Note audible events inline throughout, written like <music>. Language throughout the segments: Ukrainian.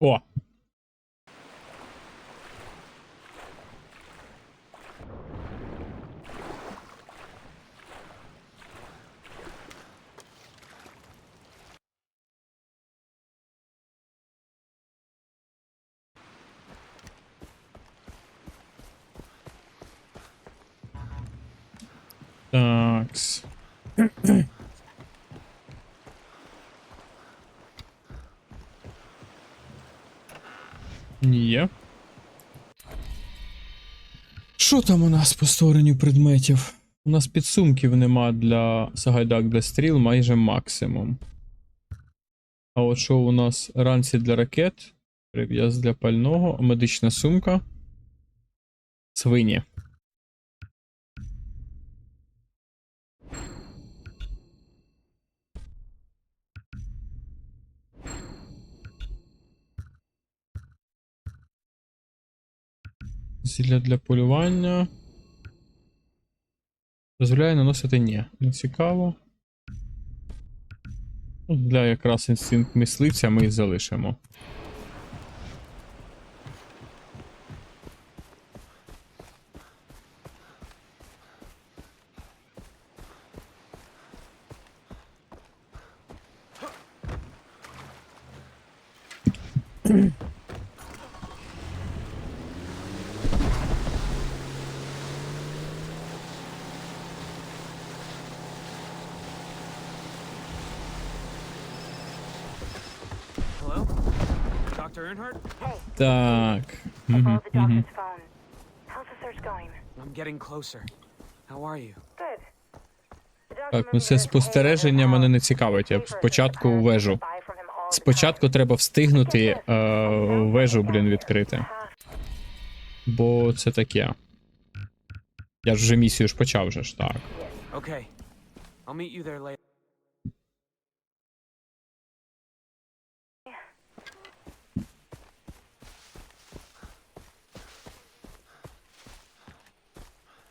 О! Такс. <clears throat> Є. Що там у нас по створенню предметів? У нас підсумків нема для Сагайдак для стріл майже максимум. А от що у нас ранці для ракет, прив'яз для пального, медична сумка. Свині. Зілля для полювання. Дозволяє наносити ні. Не цікаво. Для якраз інстинкт мисливця ми і залишимо. Так. I Мгм, followed the мгм. doctor's phone. How's the search going? I'm getting closer. How are you? Good. The doctor Так, ну це спостереження a мене не цікавить. Я спочатку apparently вежу. buy from him all the Спочатку треба встигнути е, вежу, блін, відкрити. Бо це таке. Я ж вже місію ж почав вже ж, так. Okay. I'll meet you there later.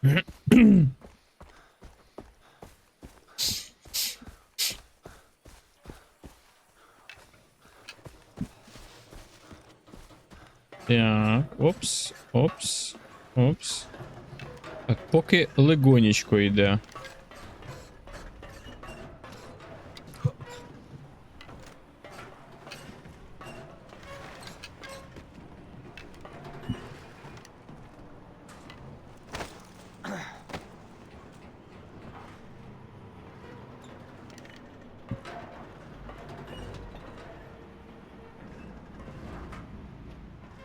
Так, опс, опс, опс. Так, поки легонечко йде.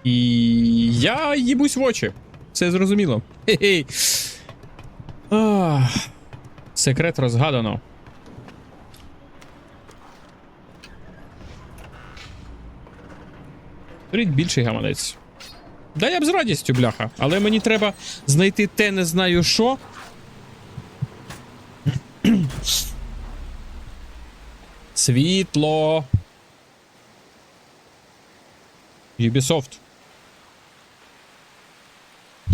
І я їбусь в очі. Це зрозуміло. Хе-хей. Секрет розгадано. Беріть більший гаманець. Да я б з радістю, бляха. Але мені треба знайти те не знаю що. Світло. Ubisoft.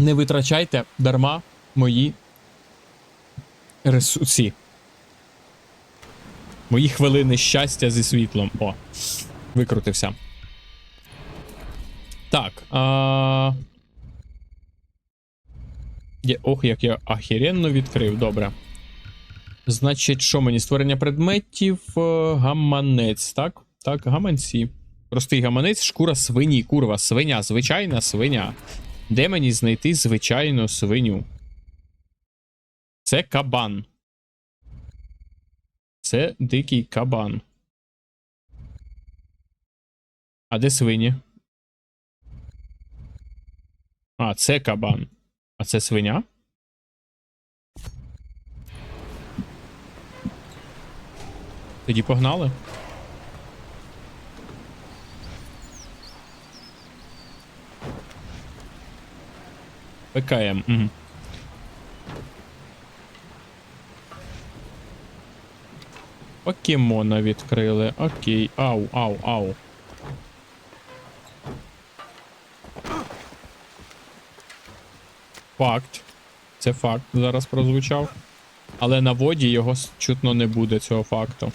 Не витрачайте дарма мої ресурси. Мої хвилини щастя зі світлом. О, викрутився. Так. А... Є, ох, як я ахіренно відкрив. Добре. Значить, що мені? Створення предметів. е, Гаманець, так? Так, гаманці. Простий гаманець, шкура свині, курва, свиня, звичайна свиня. Де мені знайти звичайну свиню? Це кабан. Це дикий кабан. А де свині? А, це кабан. А це свиня? Тоді погнали. ПКМ. Угу. Покемона відкрили. Окей. Ау, ау, ау. Факт. Це факт зараз прозвучав. Але на воді його чутно не буде цього факту.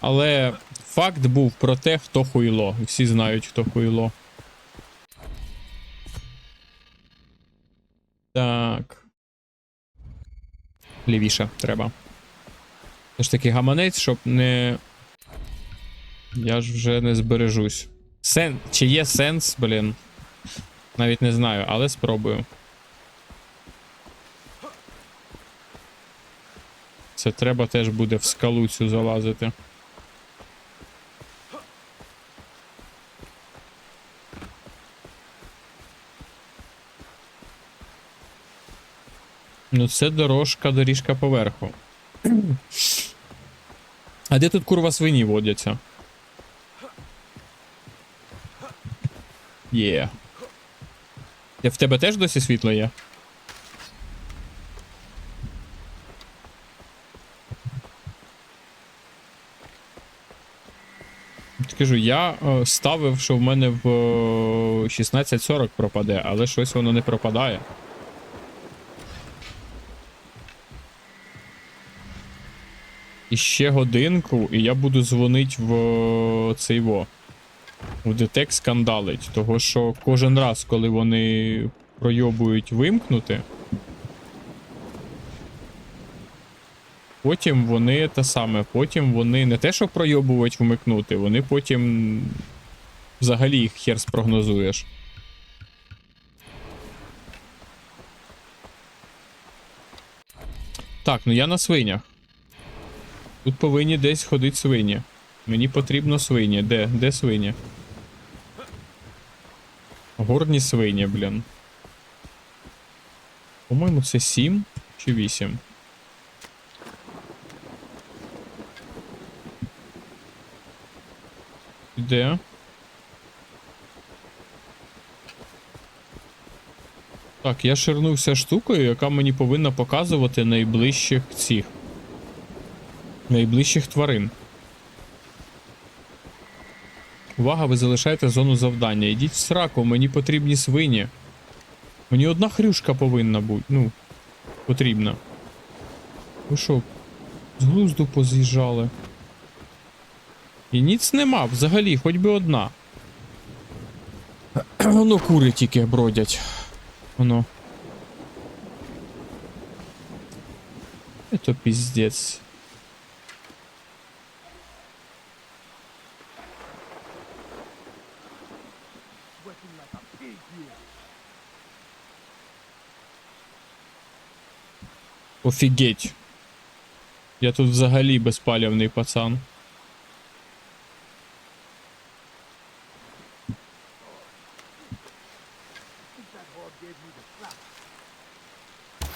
Але факт був про те, хто хуйло. Всі знають, хто хуйло. Лівіше треба. Це ж таки гаманець, щоб не. Я ж вже не збережусь. Сен... Чи є сенс, блін? Навіть не знаю, але спробую. Це треба теж буде в скалу цю залазити. Ну, це дорожка, доріжка поверху. <clears throat> А де тут курва свині водяться? Є. Е. В тебе теж досі світло є? От Кажу, я е, ставив, що в мене в е, 16.40 пропаде, але щось воно не пропадає. І ще годинку, і я буду дзвонити в е, цей во. В детек скандалить. Того що кожен раз, коли вони пройобують вимкнути. Потім вони те саме, потім вони не те, що пройобують вмикнути, вони потім взагалі їх хер спрогнозуєш. Так, ну я на свинях. Тут повинні десь ходити свині. Мені потрібно свині. Де? Де свині? Горні свині, блін. По-моєму, це 7 чи 8. Де? Так, я ширнувся штукою, яка мені повинна показувати найближчих цих. Найближчих тварин. Увага, ви залишаєте зону завдання. Ідіть в сраку, мені потрібні свині. Мені одна хрюшка повинна бути. Ну, потрібна. Ви що, з глузду поз'їжджали? І ніц нема, взагалі, хоч би одна. <clears throat> Воно кури тільки бродять. Воно. Это пиздец. Офігеть. Я тут взагалі безпалівний пацан.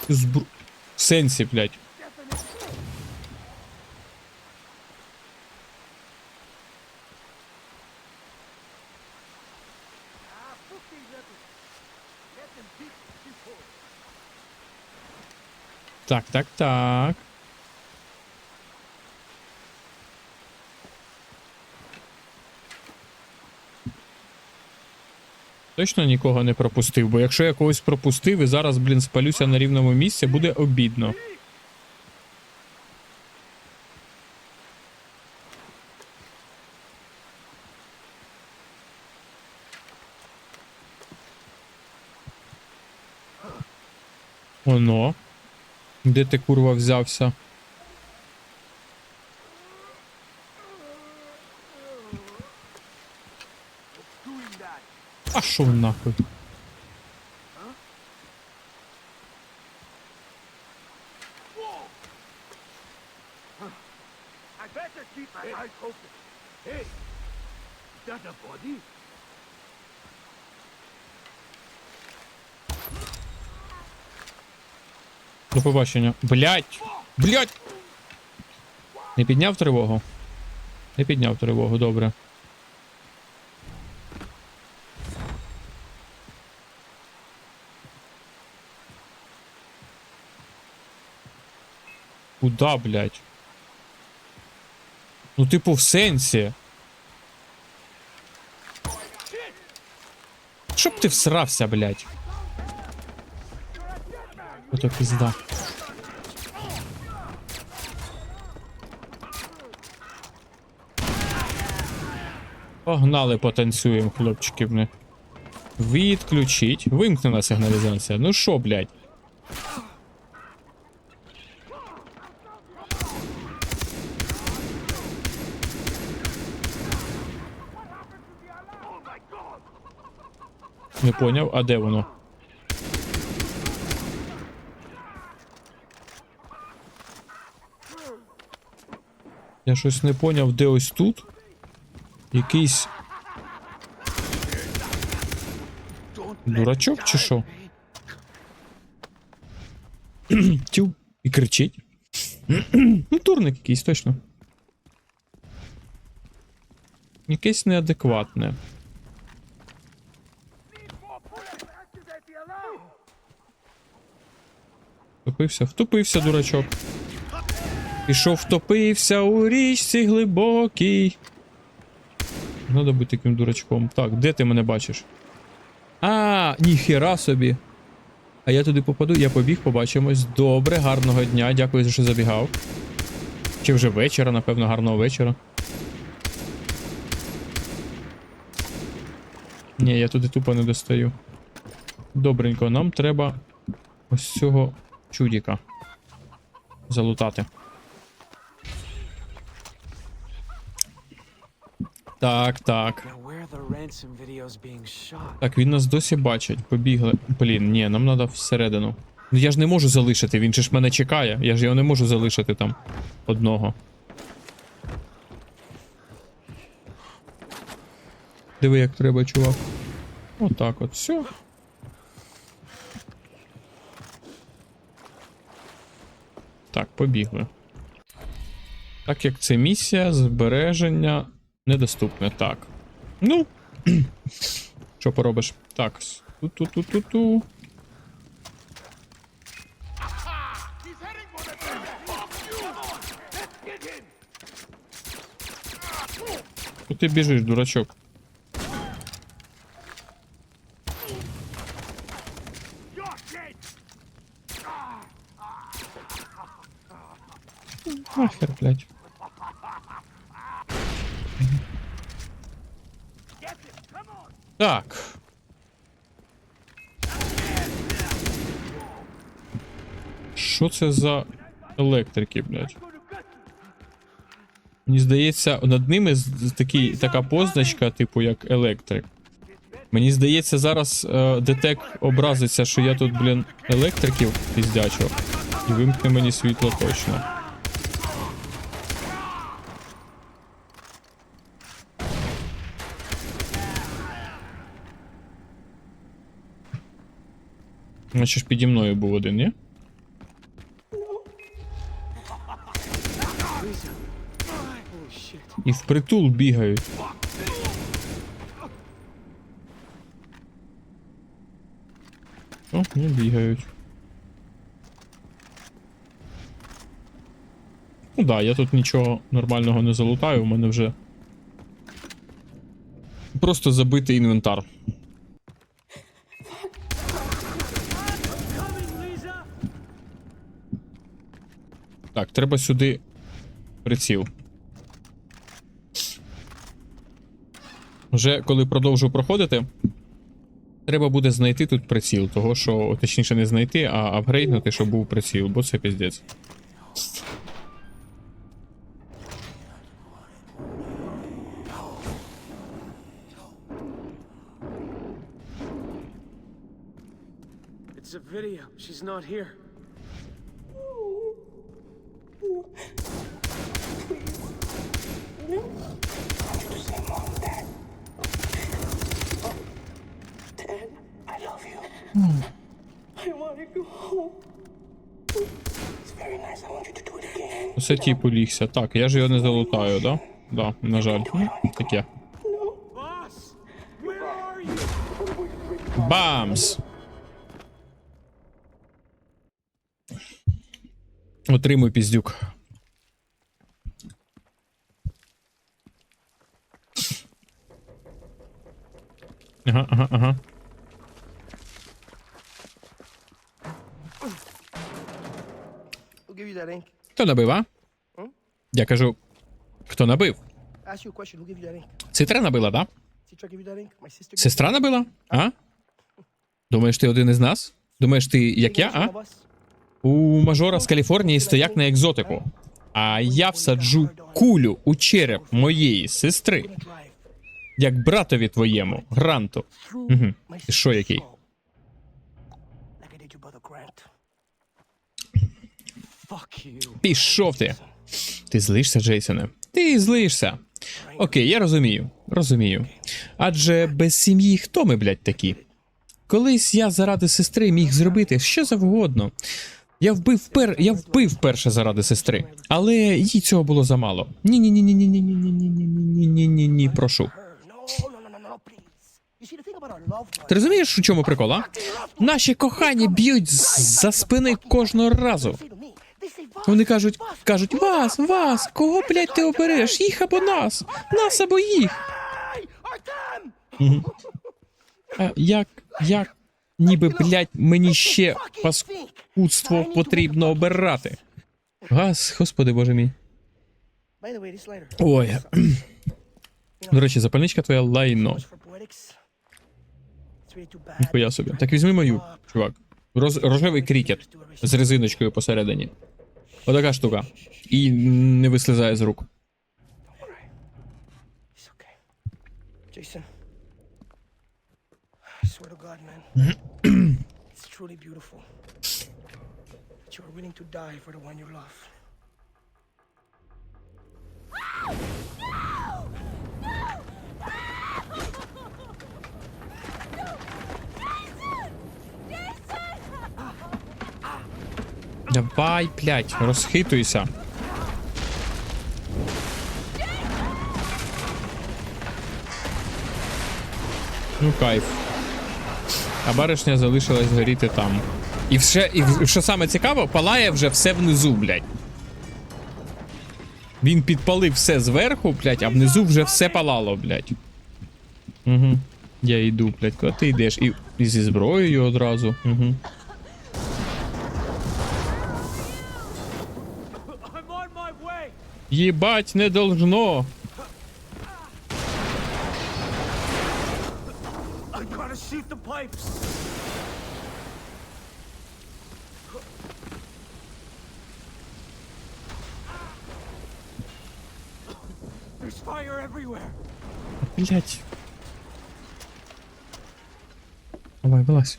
Збру... Сенсі, блядь. Так, так, так. Точно нікого не пропустив, бо якщо я когось пропустив і зараз, блін, спалюся на рівному місці, буде обідно. Оно. Де ти курва взявся? А шо нахуй? Побачення. Блять! Блять! Не підняв тривогу? Не підняв тривогу, добре. Куда, блять? Ну, типу, в сенсі. Щоб ти всрався, блять. Ото пізда. Погнали, потанцюємо, хлопчики. бля. Відключіть. Вимкнена сигналізація. Ну що, блядь? Не поняв, а де воно? Я щось не поняв, де ось тут. Якийсь. Дурачок чи що? <clears throat> Тю. І кричить. <clears throat> ну, турник якийсь, точно. Якесь неадекватне. Втопився, втопився, дурачок. Пішов, втопився у річці глибокій. Надо бути таким дурачком. Так, де ти мене бачиш? А, ніхера собі. А я туди попаду, я побіг, побачимось. Добре, гарного дня. Дякую, що забігав. Чи вже вечора, напевно, гарного вечора. Ні, я туди тупо не достаю. Добренько, нам треба ось цього чудіка залутати. Так, так. Now, where are the ransom videos being shot? Так, він нас досі бачить. Побігли. Блін, ні, нам треба всередину. Ну я ж не можу залишити, він же ж мене чекає. Я ж його не можу залишити там одного. Диви, як треба, чувак. Отак от, все. Так, побігли. Так як це місія, збереження недоступне. Так. Ну. <clears throat> Що поробиш? Так. Ту-ту-ту-ту-ту. Ти біжиш, for the Fuck you! Come on! Let's get him! Куди ти біжиш, дурачок? You're dead! Нахер, блядь. Get him! Come on! Так. Що це за електрики, блядь? Мені здається, над ними такий, така позначка, типу, як електрик. Мені здається, зараз е, детек образиться, що я тут, блін, електриків піздячу. І вимкне мені світло точно. Ж піді мною був один, ні? І впритул бігають. О, не бігають. Ну да, я тут нічого нормального не залутаю, у мене вже. Просто забитий інвентар. Так, треба сюди приціл. Вже коли продовжу проходити, треба буде знайти тут приціл, того що, точніше, не знайти, а апгрейднути, щоб був приціл, бо це піздець. It's a video. She's not here. Dad, I love you. I want to go home. It's very nice. I want you to do it Усе тіп улігся. Так, я ж його не залутаю, да? Да, на жаль. Таке. Бамс! Отримуй піздюк. Ага, ага, ага. Who gave я кажу, хто набив? Сестра набила, да? Сестра набила? А? Думаєш, ти один із нас? Думаєш, ти як я, а? У мажора з Каліфорнії стояк на екзотику. А я всаджу кулю у череп моєї сестри. Як братові твоєму, гранту. Угу. Що який? Пішов ти. Ти злишся, Джейсоне? Ти злишся. Окей, я розумію. Розумію. Адже без сім'ї хто ми, блядь, такі? Колись я заради сестри міг зробити що завгодно. Я вбив пер... я вбив перше заради сестри, але їй цього було замало. Ні, ні, ні, ні, ні, ні, ні, ні, ні, ні, ні, ні, ні, прошу. Ти розумієш, у чому прикол, а? Наші кохані б'ють за спини кожного разу. Вони кажуть, кажуть, вас, вас, кого, блядь, ти обереш? Їх або нас? Нас або їх. А як, як, ніби, блядь, мені ще паскудство потрібно обирати. Газ, господи боже мій. Ой. До речі, запальничка твоя лайно. Ніхуя собі. Так візьми мою, чувак. Роз, рожевий крікет з резиночкою посередині. Отака штука. І не вислизає з рук. It's truly beautiful. That you are willing to die for the one you love. Давай, блядь, розхитуйся. Ну, кайф. А баришня залишилась горіти там. І все, і що саме цікаво, палає вже все внизу, блядь. Він підпалив все зверху, блядь, а внизу вже все палало, блядь. Угу. Я йду, блядь, куди ти йдеш? І, і зі зброєю одразу. Угу. Ебать не должно. Блять. Давай, вылазь.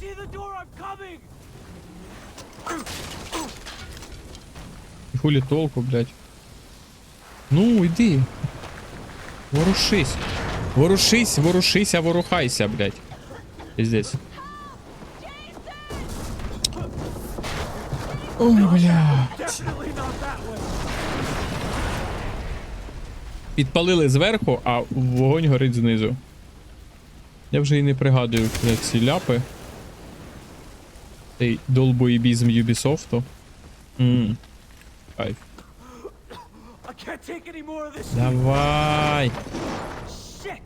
See the door. I'm coming. І Хулі толку, блять. Ну, йди. Ворушись. Ворушись, ворушися, ворухайся, блять. Пиздец. Ой, бля. Definitely not that way. Підпалили зверху, а вогонь горить знизу. Я вже і не пригадую блядь, ці ляпи. Цей долбоїбізм Юбісофту. Ммм. Кайф. I can't take any more of this Давай. shit.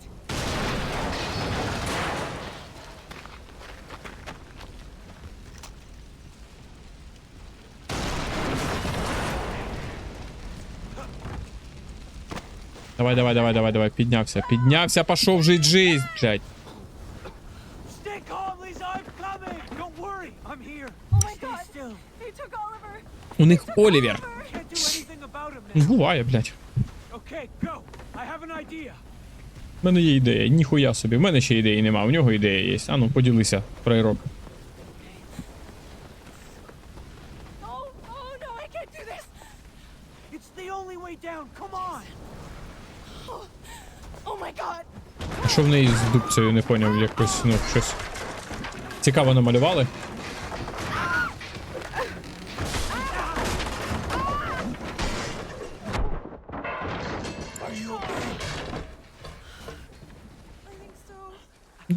Давай, давай, давай, давай, давай. Піднявся. Піднявся, пішов жить жизнь, блядь. У них Олівер. Буває, блядь. У мене є ідея, ніхуя собі. У мене ще ідеї нема, у нього ідея є. А ну поділися, прайрок. <gasps> Що в неї з дубцею? Не поняв якось, ну щось. Цікаво намалювали.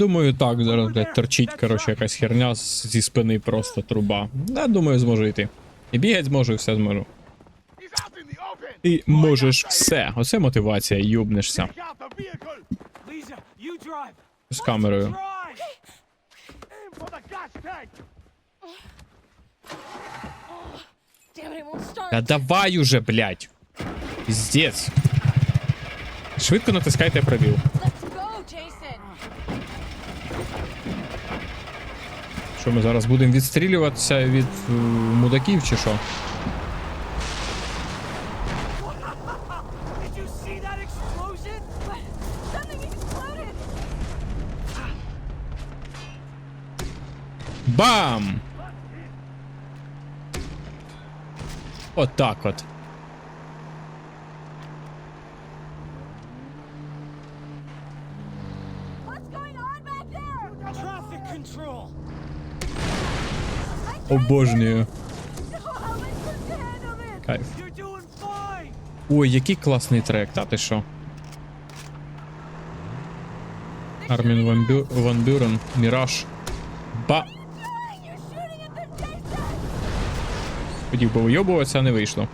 думаю, так, зараз блядь, торчить, коротше, якась херня зі спини просто труба. Я думаю, зможу йти. І бігать зможу, і все зможу. Ти можеш все. Оце мотивація, юбнешся. З камерою. Та давай уже, блядь. Піздець. Швидко натискайте пробіл. Що ми зараз будемо відстрілюватися від е, мудаків чи що? Бам! Отак от. What's going on back there? Traffic control. Обожнюю. No, how am I supposed to handle this? Кайф. Ой, який класний трек, та ти що? Армін Ван, Бю... Ван Бюрен, Міраж. Ба. Хотів би вийобуватися, а не вийшло.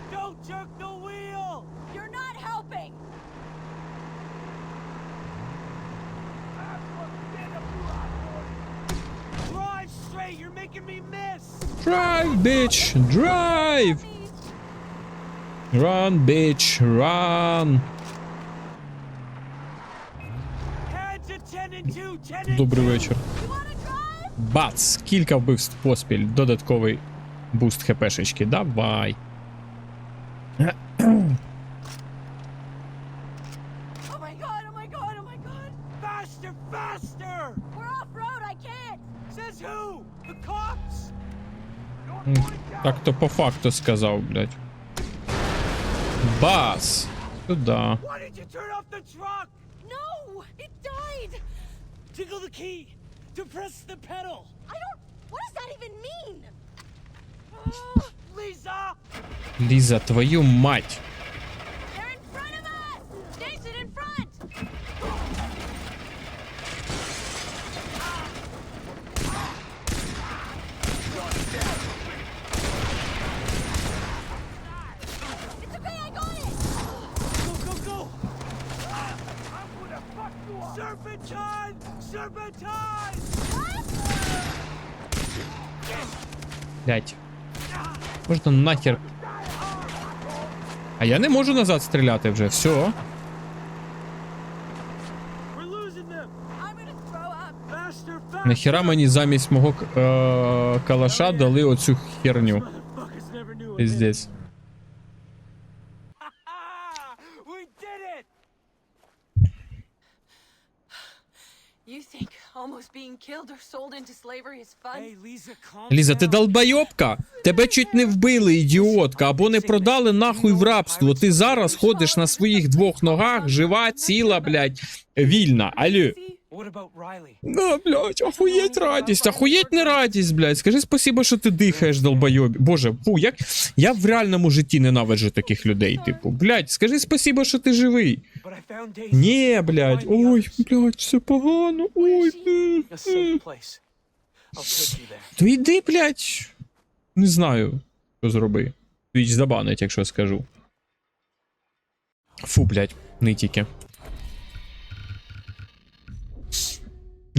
Bitch! Drive! Run, bitch, run! Heads at 10 and 2. 10 and Добрий вечір. Бац! Кілька вбивств поспіль. Додатковий буст хпшечки. Давай. Так то по факту сказав, блядь. Бас! Сюда. Tickle the key. To press the pedal. I don't. What does that even mean? Oh, Lisa! Ліза, твою мать! Блядь. Можна нахер. А я не можу назад стріляти вже, все. Нахіра мені замість мого е- калаша дали оцю херню. Motherfuckers Ліза, ти долбайобка? Тебе чуть не вбили, ідіотка, або не продали нахуй в рабство. Ти зараз ходиш на своїх двох ногах, жива, ціла, блядь, вільна. Алло. Ну, блядь, охуєть радість, охуєть не радість, блядь. Скажи спасибо, що ти дихаєш, долбойобі. Боже, фу, як я в реальному житті ненавиджу таких людей. Типу, блядь, скажи спасибо, що ти живий. Ні, блядь, ой, блядь, все погано, ой. there. То йди, блядь. Не знаю, що зроби. Твіч забанить, якщо скажу. Фу, блядь, не тільки.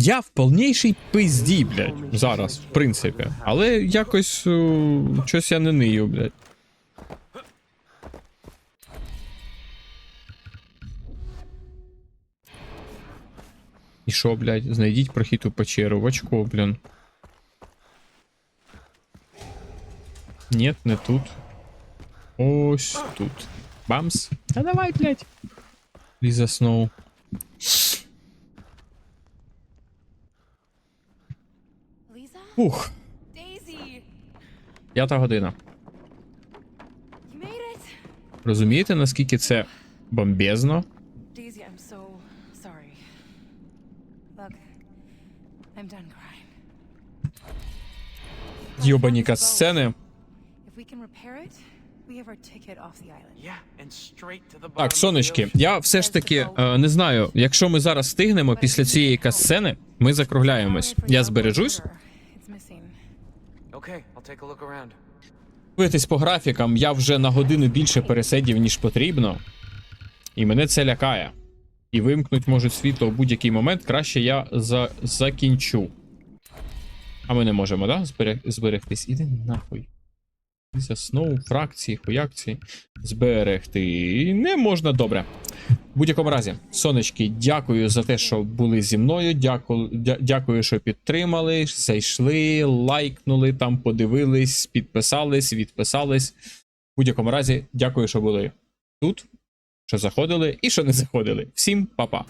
Я в повнішій пизді, блядь, зараз, в принципі. Але якось о, щось я не нию, блядь. І що, блядь, знайдіть прохід у печеру в очко, блін. Нет, не тут. Ось тут. Бамс. Та давай, блядь. Ліза Сноу. Ух, п'ята година. Розумієте, наскільки це бомбезно? Йобані катсцени. Так, сонечки, я все ж таки е, не знаю, якщо ми зараз встигнемо після цієї катсцени, ми закругляємось. Я збережусь. It's missing. Okay, I'll take a look around. Дивитись по графікам, я вже на годину більше пересидів, ніж потрібно. І мене це лякає. І вимкнуть можуть світло в будь-який момент, краще я за... закінчу. А ми не можемо, да? Зберег... зберегтись. Іди нахуй. Заснув, фракції, хуякції. Зберегти. Не можна добре. В будь-якому разі, сонечки, дякую за те, що були зі мною. Дякую, дя- дякую, що підтримали, зайшли, лайкнули, там подивились, підписались, відписались. В будь-якому разі, дякую, що були тут, що заходили і що не заходили. Всім па-па.